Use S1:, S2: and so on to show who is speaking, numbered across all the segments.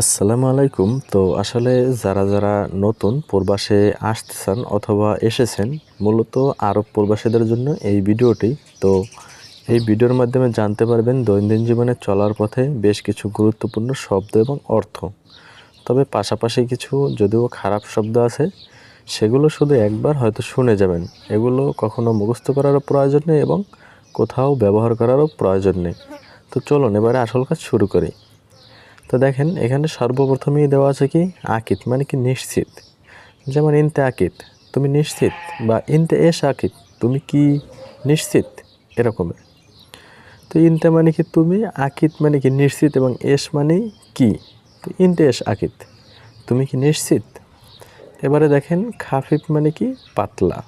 S1: আসসালামু আলাইকুম। তো আসলে যারা যারা নতুন প্রবাসে আসতেছেন অথবা এসেছেন, মূলত আরব প্রবাসীদের জন্য এই ভিডিওটি। তো এই ভিডিওর মাধ্যমে জানতে পারবেন দৈনন্দিন জীবনে চলার পথে বেশ কিছু গুরুত্বপূর্ণ শব্দ এবং অর্থ। তবে পাশাপাশি কিছু যদিও খারাপ শব্দ আছে, সেগুলো শুধু একবার হয়তো শুনে যাবেন। এগুলো কখনো মুখস্থ করারও প্রয়োজন নেই এবং কোথাও ব্যবহার করারও প্রয়োজন নেই। তো চলুন এবারে আসল কাজ শুরু করি। তো দেখেন, এখানে সর্বপ্রথমেই দেওয়া আছে কি? আকিত মানে কি নিশ্চিত। যেমন ইনতে আকিত, তুমি নিশ্চিত বা ইনতে এস আকিত, তুমি কি নিশ্চিত? এরকমের তো ইনতে মানে কি তুমি, আকিত মানে কি নিশ্চিত এবং এস মানে কি? তো ইনতে এস আকিত, তুমি কি নিশ্চিত? এবারে দেখেন, খাফিফ মানে কি? পাতলা।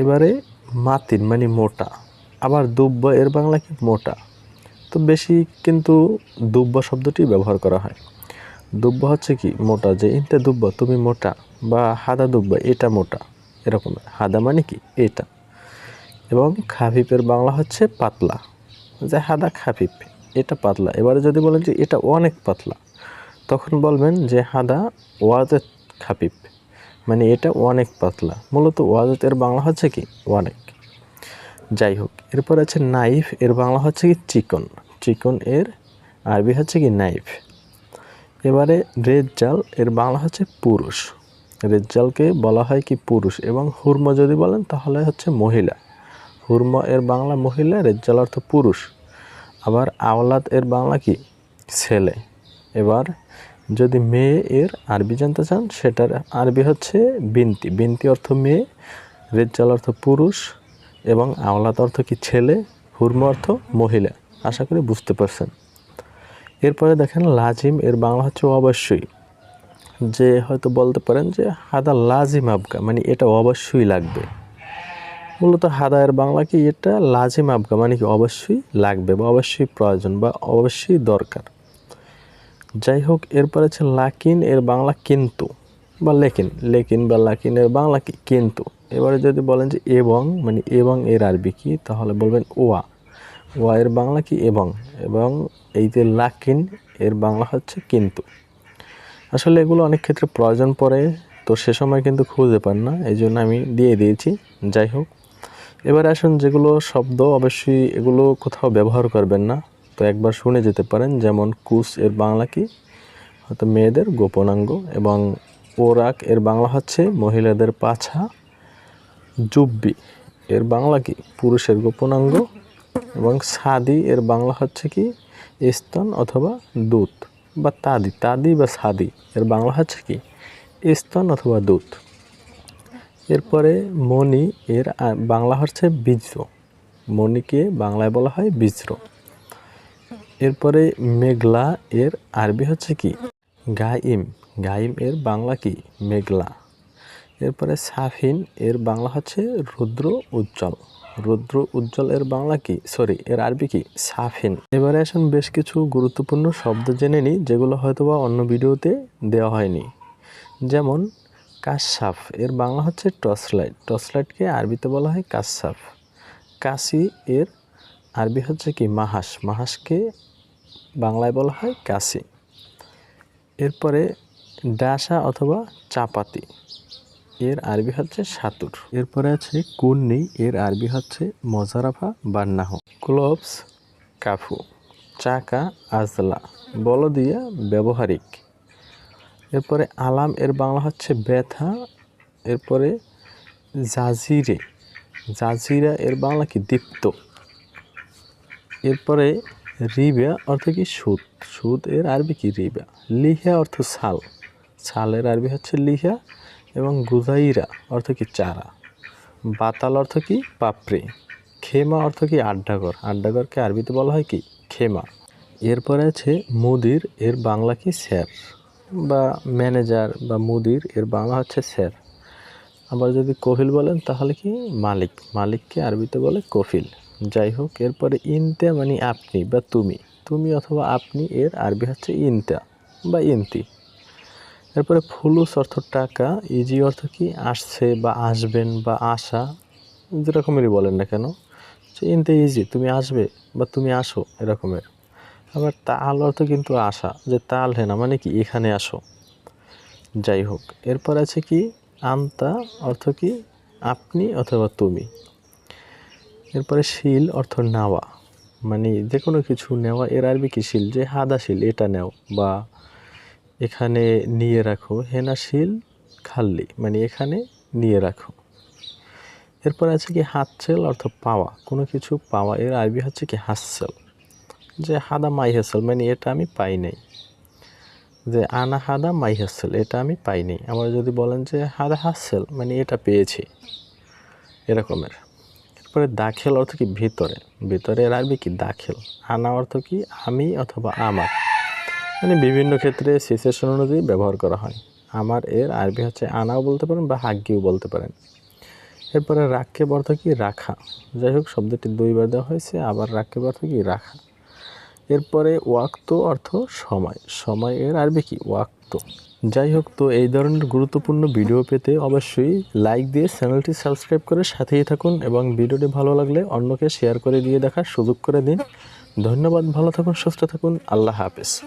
S1: এবারে মাতিন মানে মোটা। আবার দুব্ব, এর বাংলা কি? মোটা। তো বেশি কিন্তু দুব্বা শব্দটি ব্যবহার করা হয়। দুব্ব হচ্ছে কি? মোটা। যে ইনতে দুব্ব, তুমি মোটা বা হাদা দুব্ব, এটা মোটা। এরকম। হাদা মানে কি? এটা। এবং খাফিফের বাংলা হচ্ছে পাতলা। যে হাদা খাফিফ, এটা পাতলা। এবারে যদি বলেন যে এটা অনেক পাতলা, তখন বলবেন যে হাদা ওয়াজেত খাফিফ মানে এটা অনেক পাতলা। মূলত ওয়াজেতের বাংলা হচ্ছে কি? অনেক। যাই হোক, এরপর আছে নাইফ এর বাংলা হচ্ছে কি চিকন। চিকন এর, আরবি হচ্ছে কি নাইফ এবারে রেজ্জাল এর বাংলা হচ্ছে পুরুষ। রেজ্জালকে বলা হয় কি পুরুষ, এবং হুর্ম যদি বলেন তাহলে হচ্ছে মহিলা। হুর্ম এর বাংলা মহিলা রেজ্জাল অর্থ পুরুষ। আবার আওলাদ এর বাংলা কি? ছেলে। এবার যদি মেয়ে এর আরবি জানতে চান, সেটার আরবি হচ্ছে বিনতি। বিনতি অর্থ মেয়ে রেজ্জাল অর্থ পুরুষ। এবং আওলাদ অর্থ কি ছেলে, হুর্ম অর্থ মহিলা। আশা করি বুঝতে পারছেন। এরপরে দেখেন লাজিম, এর বাংলা হচ্ছে অবশ্যই। যে হয়তো বলতে পারেন যে হাদা লাজিম আবগা মানে এটা অবশ্যই লাগবে। মূলত হাদা এর বাংলা কি, এটা লাজিম আবগা মানে কি অবশ্যই লাগবে বা অবশ্যই প্রয়োজন বা অবশ্যই দরকার। যাই হোক, এরপরে আছে লাকিন, এর বাংলা কিন্তু বা লেকিন। লেকিন বা লাকিন এর বাংলা কি, কিন্তু। এবারে যদি বলেন যে এবং মানে এবং এর আরবি কি, তাহলে বলবেন ওয়া। ওয়া এর বাংলা কি এবং? এবং এই যে লাকিন, এর বাংলা হচ্ছে কিন্তু। আসলে এগুলো অনেক ক্ষেত্রে প্রয়োজন পড়ে, তো সে সময় কিন্তু খুঁজে পান না এই জন্য আমি দিয়ে দিয়েছি। যাই হোক, এবার আসুন যেগুলো শব্দ, অবশ্যই এগুলো কোথাও ব্যবহার করবেন না। তো একবার শুনে যেতে পারেন, যেমন কুস এর বাংলা কি? হয়তো মেয়েদের গোপনাঙ্গ, এবং ওরাক এর বাংলা হচ্ছে মহিলাদের পাছা। জুব্বি। এর বাংলা কি? পুরুষের গোপনাঙ্গ এবং সাদি, এর বাংলা হচ্ছে কি? স্তন অথবা দুধ বা তাদি। তাদি বা সাদি, এর বাংলা হচ্ছে কি? স্তন অথবা দুধ। এরপরে মণি, এর বাংলা হচ্ছে বীজ্র মণিকে বাংলায় বলা হয় বীজ্র এরপরে মেঘলা, এর আরবি হচ্ছে কি? গাইম। গাইম, এর বাংলা কি? মেঘলা। এরপরে সাফিন, এর বাংলা হচ্ছে রুদ্র উজ্জ্বল। রুদ্র উজ্জ্বল এর বাংলা কি? সরি এর আরবি কি? সাফিন। এবারে আসুন বেশ কিছু গুরুত্বপূর্ণ শব্দ জেনে নিই, যেগুলো হয়তোবা অন্য ভিডিওতে দেওয়া হয়নি। যেমন, কাশাফ, এর বাংলা হচ্ছে টর্চলাইট টর্চলাইটকে আরবিতে বলা হয় কাশাফ। কাশি এর আরবি হচ্ছে কি? মাহাস মাহাসকে বাংলায় বলা হয় কাশি। এরপরে ডাসা অথবা চাপাতি। এর আরবি হচ্ছে সাতুর। এরপরে আছে কুন্নি এর আরবি হচ্ছে মজারাফা বা নাহ। ক্লোভস, কাফু, চাকা, আজলা, বলদিয়া, ব্যবহারিক। এরপরে আলাম, এর বাংলা হচ্ছে ব্যথা। এরপরে জাজিরে। জাজিরা, এর বাংলা কি? দীপ্ত। এরপরে রিবা অর্থ কি? সুদ। সুদ এর আরবি কি? রিবা লিহা অর্থ ছাল। ছালের আরবি হচ্ছে লিহা এবং গুজাইরা অর্থ কি চারা। বাতাল অর্থ কি পাপড়ি। খেমা অর্থ কি আড্ডাঘর। আড্ডাঘরকে আরবিতে বলা হয় কি? খেমা। এরপরে আছে মুদির, এর বাংলা কি স্যার? বা ম্যানেজার বা মুদির, এর বাংলা হচ্ছে স্যার। আবার যদি কফিল বলেন, তাহলে কি মালিক? মালিককে আরবিতে বলে কফিল। যাই হোক, এরপরে ইনতা মানে আপনি বা তুমি। তুমি অথবা আপনি, এর আরবি হচ্ছে ইনতা বা ইনতি। এরপরে ফুলুস অর্থ টাকা ইজি অর্থ কি? আসছে বা আসবেন বা আসা, যেরকমেরই বলেন না কেন। যে ইনতে ইজি তুমি আসবে বা তুমি আসো, এরকমের। আবার তাল অর্থ কিন্তু আসা, যে তাল হেনা মানে কি এখানে আসো। যাই হোক, এরপর আছে কি? আন্তা অর্থ কি? আপনি অথবা তুমি। এরপরে শিল অর্থ নেওয়া মানে যে কোনো কিছু নেওয়া, এর আরবি কি শিল? যে হাদা শিল, এটা নেও বা এখানে নিয়ে রাখো হেনা শিল খাল্লি মানে এখানে নিয়ে রাখো। এরপর আছে কি হাতছেল অর্থ পাওয়া, কোনো কিছু পাওয়া, এর আরবি হচ্ছে কি হাসছেল যে হাদা মাই হাসেল মানে এটা আমি পাই নাই। যে আনা হাদা মাই হাসেল এটা আমি পাই নাই। আবার যদি বলেন যে হাদা হাসেল মানে এটা পেয়েছি, এরকমের। এরপরে দাখেল অর্থ কি ভিতরে ভিতরে এর আরবি কি দাখেল, আনা অর্থ কি আমি অথবা আমার। মানে বিভিন্ন ক্ষেত্রে সিচুয়েশন অনুযায়ী ব্যবহার করা হয়। আমার এর আরবি হচ্ছে আনাও বলতে পারেন বা হাগ্গিও বলতে পারেন। এরপরে রাক্কেব অর্থ কি? রাখা। যাই হোক শব্দটি দুইবার দেওয়া হয়েছে, আবার রাক্কেব অর্থ কি? রাখা। এরপরে ওয়াক্ত অর্থ সময়। সময় এর আরবি কি? ওয়াক্ত। যাই হোক তো এই ধরনের গুরুত্বপূর্ণ ভিডিও পেতে অবশ্যই লাইক দিয়ে চ্যানেলটি সাবস্ক্রাইব করে সাথেই থাকুন এবং ভিডিওটি ভালো লাগলে অন্যকে শেয়ার করে দিয়ে দেখার সুযোগ করে দিন। ধন্যবাদ, ভালো থাকুন, সুস্থ থাকুন। আল্লাহ হাফেজ।